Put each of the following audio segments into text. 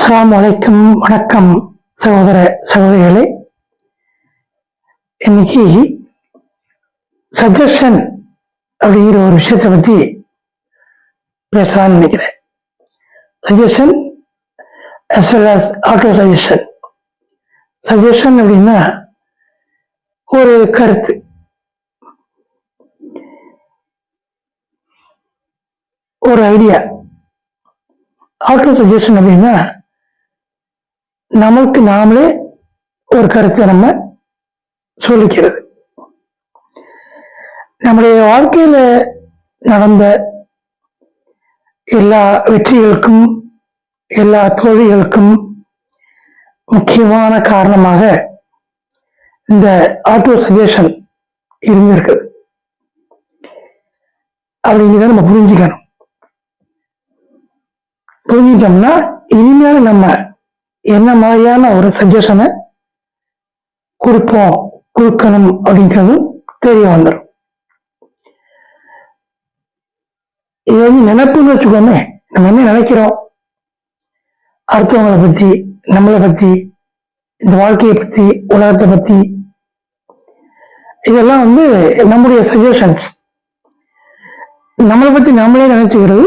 அஸ்லாம் அலைக்கும். வணக்கம் சகோதர சகோதரிகளே. இன்னைக்கு சஜஷன் அப்படிங்கிற ஒரு விஷயத்தை பற்றி பேசலாம்னு நினைக்கிறேன். Suggestion as well as auto suggestion suggestion அப்படின்னா ஒரு கருத்து. ஒரு ஐடியா ஆட்டோ சஜஷன் அப்படின்னா நமக்கு நாமளே ஒரு கருத்தை நம்ம சொல்லிக்கிறது. நம்முடைய வாழ்க்கையில நடந்த எல்லா வெற்றிகளுக்கும் எல்லா தோல்விகளுக்கும் முக்கியமான காரணமாக இந்த ஆட்டோ சஜஷன் இருந்திருக்கு. அப்படிங்கிறத நம்ம புரிஞ்சுக்கணும். புரிஞ்சிட்டோம்னா இனிமேல் நம்ம என்ன மாதிரியான ஒரு சஜஷனை கொடுப்போம் கொடுக்கணும் அப்படிங்கிறது தெரிய வந்துடும் இது வந்து நினைப்புன்னு வச்சுக்கோமே நம்ம என்ன நினைக்கிறோம்? அடுத்தவங்களை பத்தி நம்மளை பத்தி இந்த வாழ்க்கையை பத்தி உலகத்தை பத்தி. இதெல்லாம் வந்து நம்முடைய சஜஷன்ஸ் நம்மளை பத்தி நம்மளே நினைச்சுக்கிறது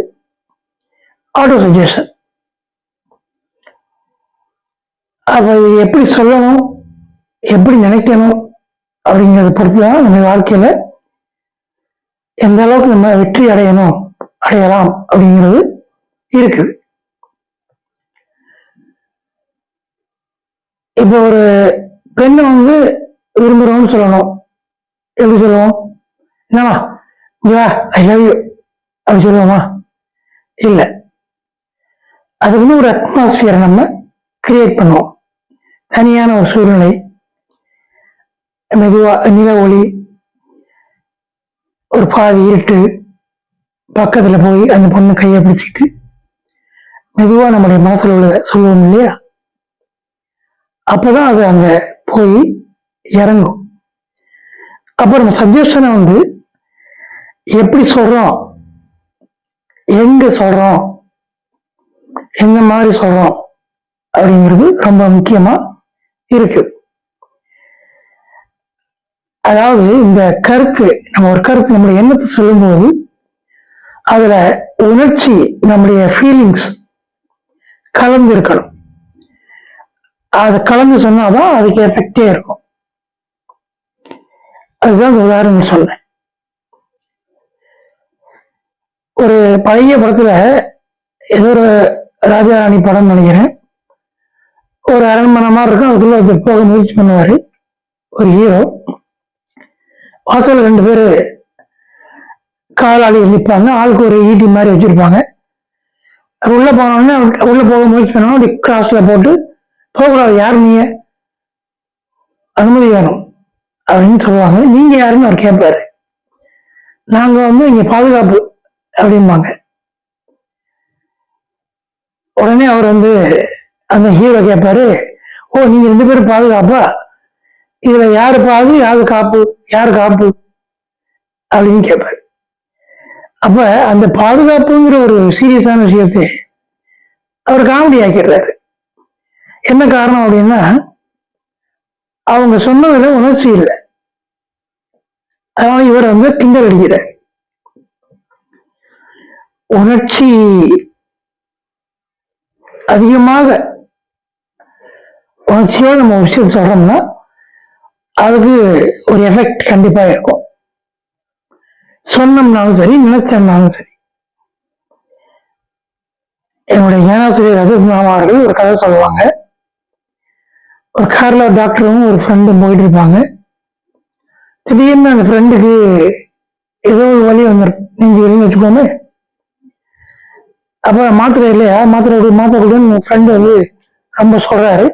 ஆட்டோ சஜஷன் அப்ப இது எப்படி சொல்லணும்? எப்படி நினைக்கணும்? அப்படிங்கிறத பொறுத்து தான் நம்ம வாழ்க்கையில் எந்த அளவுக்கு நம்ம வெற்றி அடையணும் அடையலாம் அப்படிங்கிறது இருக்குது. இப்போ ஒரு பெண்ணை வந்து விரும்புகிறோம்னு சொல்லணும். எப்படி சொல்லுவோம்? என்னவா இங்க ஐ லவ் யூ அப்படி சொல்லுவோமா? இல்லை. அது வந்து ஒரு அட்மாஸ்பியர் நம்ம கிரியேட் பண்ணுவோம். தனியான ஒரு சூழ்நிலை மெதுவாக நில ஒளி ஒரு பாதி இருட்டு பக்கத்தில் போய் அந்த பொண்ணு கையை பிடிச்சிக்கிட்டு மெதுவாக நம்முடைய மனசில் உள்ள சொல்லுவோம் இல்லையா? அப்போதான் அது அங்கே போய் இறங்கும். அப்புறம் சஜஷனை வந்து எப்படி சொல்கிறோம் எங்கே சொல்கிறோம் எந்த மாதிரி சொல்கிறோம் அப்படிங்கிறது ரொம்ப முக்கியமா இருக்கு. அதாவது இந்த கருத்து நம்ம ஒரு கருத்து நம்முடைய எண்ணத்தை சொல்லும்போது அதுல உணர்ச்சி நம்முடைய ஃபீலிங்ஸ் கலந்து இருக்கணும் அது கலந்து சொன்னாதான் அதுக்கு எஃபெக்டே இருக்கும். அதுதான் உதாரணம் சொன்னேன். ஒரு பழைய படத்துல ஏதோ ஒரு ராஜாராணி படம் நினைக்கிறேன். ஒரு அரண்மனை மாதிரி இருக்கும். அதுக்குள்ள ஒருத்தர் போக முயற்சி பண்ணுவார். ஒரு ஹீரோ வாசல் ரெண்டு பேர் காலாளி நிற்பாங்க ஆளுக்கு ஒரு ஈட்டி மாதிரி வச்சிருப்பாங்க. அது உள்ளே போனோடனே உள்ளே போக முயற்சி பண்ணோம் அப்படி கிராஸில் போட்டு போகக்கூடாது யார் நீங்கள் அனுமதி வேணும் அப்படின்னு சொல்லுவாங்க. நீங்கள் யாருன்னு அவர் கேட்பாரு. நாங்கள் வந்து இங்கே பாதுகாப்பு அப்படிம்பாங்க. உடனே அவர் வந்து அந்த ஹீரோ கேட்பாரு ஓ நீங்க ரெண்டு பேரும் பாதுகாப்பா? இதுல யாரு பாது யாரு காப்பு யாரு காப்பு? அப்படின்னு கேட்பாரு அப்ப அந்த பாதுகாப்புங்கிற ஒரு சீரியஸான விஷயத்தை அவர் காமெடி ஆக்கிடுறாரு. என்ன காரணம் அப்படின்னா அவங்க சொன்னதுல உணர்ச்சி இல்லை. அதனால இவர் வந்து கிண்டல் அடிக்கிறார். உணர்ச்சி அதிகமாக உணர்ச்சியோட நம்ம ஒரு விஷயம் சொல்றோம்னா அதுக்கு ஒரு எஃபெக்ட் கண்டிப்பாக இருக்கும். சொன்னோம்னாலும் சரி நினைச்சோம்னாலும் சரி. என்னுடைய ஞானாசிரியர் ரஜத் மாமா அவர்கள் ஒரு கதை சொல்லுவாங்க. ஒரு கார்ல டாக்டரும் ஒரு ஃப்ரெண்டும் போயிட்டு இருப்பாங்க. திடீர்னு அந்த ஃப்ரெண்டுக்கு ஏதோ ஒரு வழி வந்துடும் நீங்க வெளியே வச்சுக்கோமே. அப்ப மாத்திரை இல்லையா? மாத்திரை மாத்திரை கொடுன்னு ஃப்ரெண்டு வந்து ரொம்ப சொல்றாரு.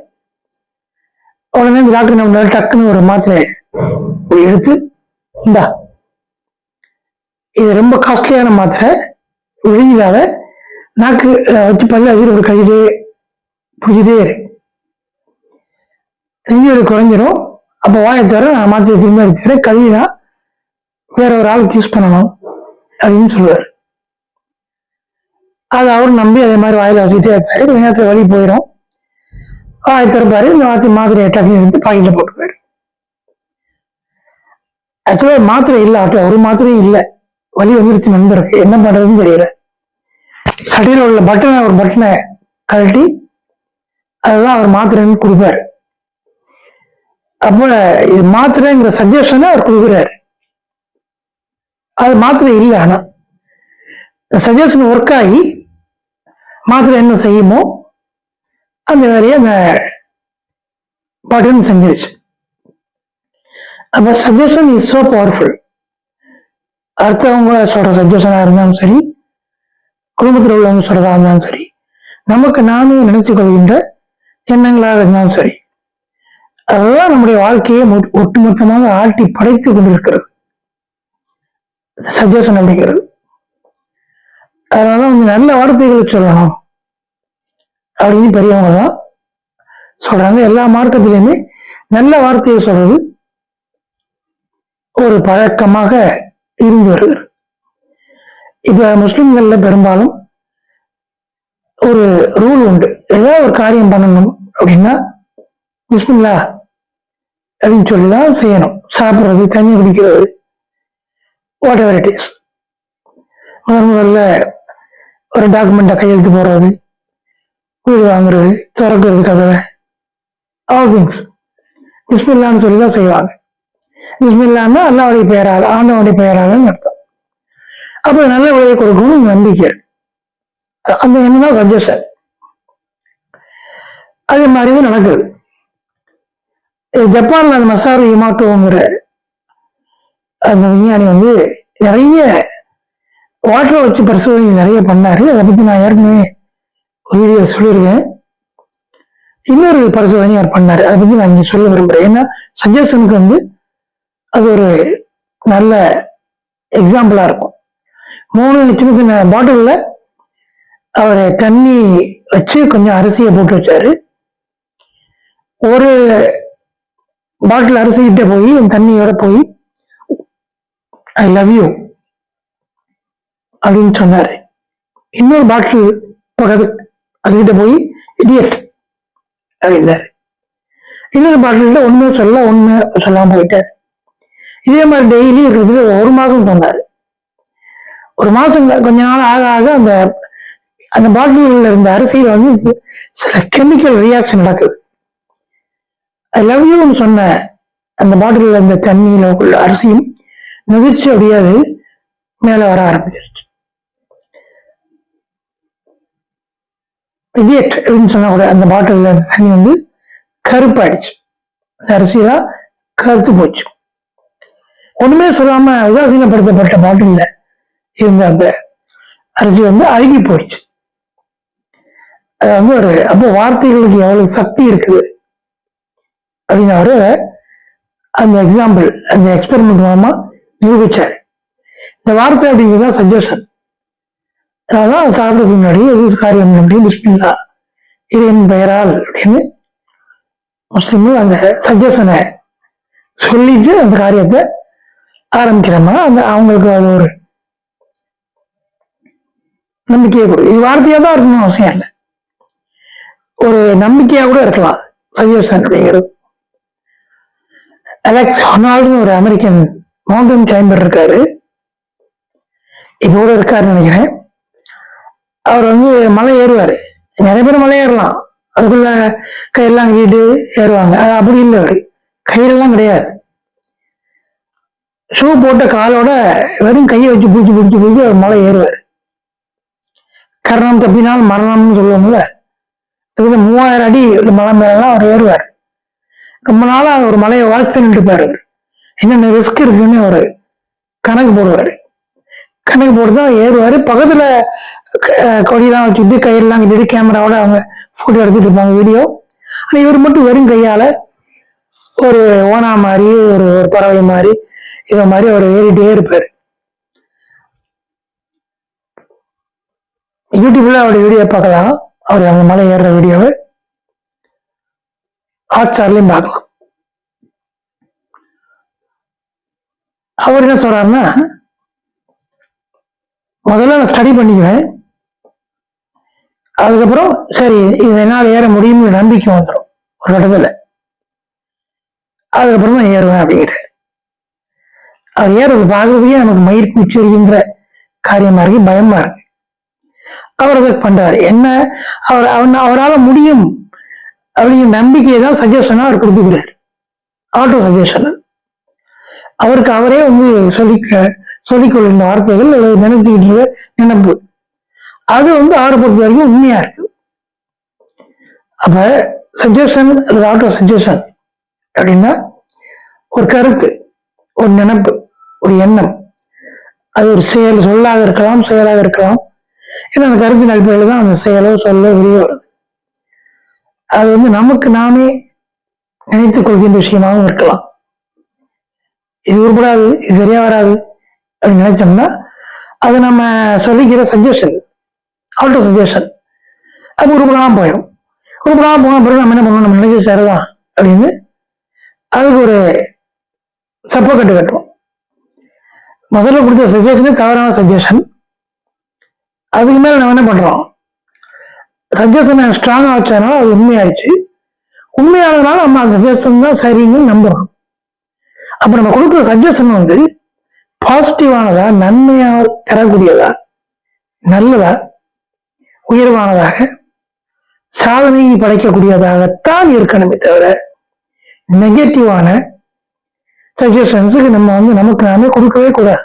உடனே இந்த டாக்டர் நம்ம டக்குன்னு ஒரு மாத்திரை எடுத்து இந்தா. இது ரொம்ப காஸ்ட்லியான மாத்திரை. விழுங்காத நாக்கு வச்சு பல்ல அதில் ஒரு கழிதே புரியுதே இரு நெஞ்சோடு குறைஞ்சிரும். அப்போ வாயை தவிர நான் மாத்திரை திரும்ப எடுத்துக்கிறேன். கழுவினா வேற ஒரு ஆளுக்கு யூஸ் பண்ணணும் அப்படின்னு சொல்லுவார். அது அவர் நம்பி அதே மாதிரி வாயில வச்சுட்டே இருப்பாரு. கொஞ்ச நேரத்துல வழி போயிடும் வாய் திறப்பாரு இந்த மாத்திரை மாத்திரையை டக்குனு எடுத்து பாக்கெட்ல போட்டுப்பாரு. ஆக்சுவலா மாத்திரை இல்லை ஆட்டோ ஒரு மாத்திரையும் இல்ல. வலி வந்துருச்சு நண்பருக்கு. என்ன பண்றதுன்னு தெரியல. சட்டையில் உள்ள பட்டனை ஒரு பட்டனை கழட்டி அதுதான் அவர் மாத்திரைன்னு கொடுப்பாரு. அப்ப இது மாத்திரைங்கிற சஜஷனை அவர் கொடுக்குறாரு. அது மாத்திரை இல்லை ஆனா. சஜஷன் ஒர்க் ஆகி மாத்திரை என்ன செய்யுமோ அந்த வேலையை அந்த படம் செஞ்சிருச்சு. அந்த சஜஷன் இஸ் ஸோ பவர்ஃபுல் அடுத்தவங்க சொல்ற சஜஷனா இருந்தாலும் சரி குடும்பத்தில் உள்ளவங்க சொல்றதா இருந்தாலும் சரி நமக்கு நாமே நினைத்து கொள்கின்ற எண்ணங்களாக இருந்தாலும் சரி அதுதான் நம்முடைய வாழ்க்கையை ஒட்டுமொத்தமாக ஆட்டி படைத்துக் கொண்டிருக்கிறது. சஜஷன் அப்படிங்கிறது. அதனால வந்து நல்ல வார்த்தைகளை சொல்லணும். அப்படின்னு பெரியவங்க தான் சொல்றாங்க. எல்லா மார்க்கத்திலையுமே நல்ல வார்த்தையை சொல்றது ஒரு பழக்கமாக இருந்து வருகிறது இப்ப முஸ்லிம்கள்ல பெரும்பாலும் ஒரு ரூல் உண்டு. ஏதாவது ஒரு காரியம் பண்ணணும் அப்படின்னா பிஸ்மில்லா அப்படின்னு சொல்லி தான் செய்யணும். சாப்பிட்றது தண்ணி குடிக்கிறது வாட் எவர் இட் இஸ் முதல் முதல்ல ஒரு டாக்குமெண்ட்டை கையெழுத்து போடுறது வீடு வாங்குறது திறக்கிறது கதவை. ஆல் திங்ஸ் பிஸ்மில்லான்னு சொல்லி தான் செய்வாங்க. பிஸ்மில்லான்னா அல்லாவுடைய பெயரால் ஆண்டவனுடைய பெயராலன்னு அர்த்தம். அப்போ நல்ல விலையை கொடுக்கணும் நம்பிக்கை. அந்த எண்ணம் தான் சஜஷன் அதே மாதிரி தான் நடக்குது. ஜப்பான்ல அந்த மசாரு இமாட்டோங்கிற அந்த விஞ்ஞானி வந்து நிறைய வாட்டரை வச்சு பரிசோதனை நிறைய பண்ணாரு. அதை பத்தி நான் ஏற்கனவே வீடியோ சொல்லியிருக்கேன் இன்னொரு பரிசோதனையார் பண்ணார். அதை பற்றி நான் இங்கே சொல்ல விரும்புறேன். ஏன்னா சஜஷனுக்கு வந்து அது ஒரு நல்ல எக்ஸாம்பிளா இருக்கும். மூணு சின்ன சின்ன பாட்டிலில் அவர் தண்ணி வச்சு கொஞ்சம் அரிசியை போட்டு வச்சாரு. ஒரு பாட்டில் அரிசிக்கிட்ட போய் என் தண்ணியோட போய் ஐ லவ் யூ அப்படின்னு சொன்னார். இன்னொரு பாட்டில் பக்கத்து அதுகிட்ட போய் இடியட். அப்படின்னாரு இன்னொரு பாட்டில்கிட்ட ஒண்ணுமே சொல்ல ஒண்ணு சொல்லாம போயிட்டார். இதே மாதிரி டெய்லி இருக்கிறது ஒரு மாசம் சொன்னாரு. ஒரு மாசம் கொஞ்ச நாள் ஆக ஆக அந்த அந்த பாட்டில இருந்த அரிசியில வந்து சில கெமிக்கல் ரியாக்ஷன் நடக்குது. ஐ லவ் யூன்னு சொன்ன அந்த பாட்டில இருந்த தண்ணியில உள்ள அரிசியும் நொதிச்சு அப்படியாது அது மேல வர ஆரம்பிச்சிருச்சு. இடியட் அப்படின்னு சொன்னா கூட அந்த பாட்டில் தண்ணி வந்து கருப்பாயிடுச்சு அந்த அரிசியெல்லாம் கருத்து போச்சு. ஒண்ணுமே சொல்லாம உதாசீனப்படுத்தப்பட்ட பாட்டில் இருந்த அந்த அரிசி வந்து அழுகி போயிடுச்சு. அது வந்து ஒரு அப்போ வார்த்தைகளுக்கு எவ்வளவு சக்தி இருக்குது? அப்படின்னு அவரு அந்த எக்ஸாம்பிள் அந்த எக்ஸ்பெரிமெண்ட் மூலமா நிரூபிச்சார். இந்த வார்த்தை அப்படிங்கிறது தான் சஜஷன் அதான் சாப்பிட்றதுக்கு முன்னாடி எது காரியம் முன்னாடி பிஸ்மில்லா இது என் பெயரால் அப்படின்னு முஸ்லீம்கள் அந்த சஜஷனை சொல்லிட்டு அந்த காரியத்தை ஆரம்பிக்கிறோம்னா அந்த அவங்களுக்கு அது ஒரு நம்பிக்கையை கொடு. இது வார்த்தையாக தான் இருக்கணும் அவசியம் இல்லை. ஒரு நம்பிக்கையாக கூட இருக்கலாம். சஜஷன் அப்படிங்கிறது. அலெக்ஸ் ஹொனால்டுன்னு ஒரு அமெரிக்கன் மவுண்டன் கிளைம்பர் இருக்காரு. இப்போ கூட இருக்காருன்னு நினைக்கிறேன். அவர் வந்து மலை ஏறுவாரு. நிறைய பேர் மலை ஏறலாம். அதுக்குள்ள கையெல்லாம் அங்கிட்டு ஏறுவாங்க. அது அப்படி இல்லை அவரு. கையிலெல்லாம் கிடையாது. ஷூ போட்ட காலோட வெறும் கையை வச்சு பிடிச்சி பிடிச்சி பிடிச்சி அவர் மலை ஏறுவார். கரணம் தப்பினால் மரணம்னு சொல்லுவாங்கல்ல. அதுக்கு மூவாயிரம் அடி ஒரு மலை மேலாம் அவர் ஏறுவார். ரொம்ப நாளா ஒரு மலையை வாட்ச் பண்ணிட்டு அவர். என்னென்ன ரிஸ்க் இருக்குன்னு அவர் கணக்கு போடுவாரு. கணக்கு போட்டு தான் ஏறுவாரு. பக்கத்துல கொடியெல்லாம் வச்சுட்டு கையெல்லாம் கட்டிட்டு கேமராவோட அவங்க போட்டோ எடுத்துட்டு இருப்பாங்க வீடியோ ஆனால் இவர் மட்டும் வெறும் கையால ஒரு ஓனா மாதிரி ஒரு ஒரு பறவை மாதிரி இதை மாதிரி அவர் ஏறிட்டே இருப்பார். யூடியூப்ல அவருடைய வீடியோ பார்க்கலாம். அவர் அந்த மலை ஏறுற வீடியோவை ஹாட்ஸ்டார்லையும் பார்க்கலாம். அவர் என்ன சொல்றாருன்னா முதல்ல நான் ஸ்டடி பண்ணிக்குவேன். அதுக்கப்புறம் சரி இதனால் ஏற முடியும்னு நம்பிக்கை வந்துடும் ஒரு கட்டத்தில் அதுக்கப்புறம் தான் ஏறுவேன் அப்படிங்கிற. அவர் ஏறது பார்க்கறதுக்கே நமக்கு மயிர் கூச்சரிக்கின்ற காரியமா இருக்கு பயமா இருக்கு. அவர் அதை பண்றாரு. என்ன? அவர் அவன் அவரால் முடியும் அப்படிங்கிற நம்பிக்கையை தான் சஜஷனா அவர் கொடுத்துக்கிறார். ஆட்டோ சஜஷன் அவருக்கு அவரே வந்து சொல்லிக்க சொல்லிக்கொள்கின்ற வார்த்தைகள் அல்லது நினைச்சுக்கிட்டு நினைப்பு. அது வந்து அவரை பொறுத்த வரைக்கும் உண்மையா இருக்கு. அப்ப சஜஷன் அல்லது ஆட்டோ சஜஷன் அப்படின்னா ஒரு கருத்து ஒரு நினைப்பு ஒரு எண்ணம். அது ஒரு செயல் சொல்லாக இருக்கலாம் செயலாக இருக்கலாம். ஏன்னா அந்த கருத்தின் அடிப்படையில் தான் அந்த செயலோ சொல்ல வெளியே வருது. அது வந்து நமக்கு நாமே நினைத்துக் கொள்கின்ற விஷயமாகவும் இருக்கலாம். இது உருப்படாது இது சரியா வராது அப்படின்னு நினைச்சோம்னா அது நம்ம சொல்லிக்கிற சஜஷன் அவர்கிட்ட சஜஷன் அது உருப்படாம போயிடும். உருப்படாம போன பிறகு நம்ம என்ன பண்ணணும்? நம்ம நினைச்சது சரிதான் அப்படின்னு அதுக்கு ஒரு சப்போ கட்டு கட்டுவோம். முதல்ல கொடுத்த சஜஷனே தவறான சஜஷன் அதுக்கு மேலே நம்ம என்ன பண்ணுறோம் சஜஷனை ஸ்ட்ராங்காக வச்சதுனால அது உண்மையாயிடுச்சு. உண்மையானதுனால நம்ம அந்த சஜஷன் தான் சரின்னு நம்புறோம். அப்போ நம்ம கொடுக்குற சஜஷன் வந்து பாசிட்டிவானதா நன்மையாக தரக்கூடியதா நல்லதா உயர்வானதாக சாதனையை படைக்கக்கூடியதாகத்தான் இருக்கணுமே தவிர நெகட்டிவான சஜஷன்ஸுக்கு நம்ம வந்து நமக்கு நாமே கொடுக்கவே கூடாது.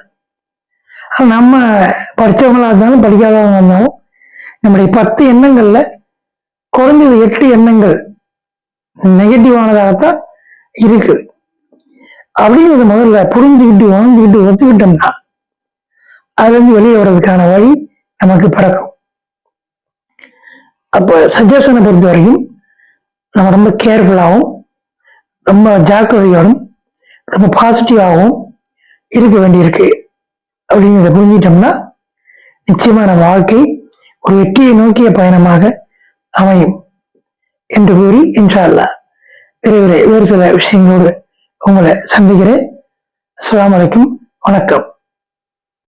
நம்ம படித்தவங்களா இருந்தாலும் படிக்காதவங்க இருந்தாலும் நம்முடைய பத்து எண்ணங்கள்ல குறைஞ்சது எட்டு எண்ணங்கள் நெகட்டிவானதாகத்தான் இருக்குது. அப்படிங்கிறத முதல்ல புரிஞ்சுக்கிட்டு உணர்ந்துக்கிட்டு ஒத்துக்கிட்டோம்னா அதுலேருந்து வெளியே வர்றதுக்கான வழி நமக்கு பிறக்கும். அப்போ சஜஷனை பொறுத்த வரைக்கும் நம்ம ரொம்ப கேர்ஃபுல்லாகவும் ரொம்ப ஜாக்கிரதையோடும் ரொம்ப பாசிட்டிவாகவும் இருக்க வேண்டியிருக்கு. அப்படிங்கிறத புரிஞ்சிட்டோம்னா நிச்சயமா நம்ம வாழ்க்கை ஒரு வெற்றியை நோக்கிய பயணமாக அமையும் என்று கூறி இன்ஷா அல்லாஹ் விரைவில் வேறு சில விஷயங்களோடு உங்களை சந்திக்கிறேன். அஸ்ஸலாமு வணக்கம்.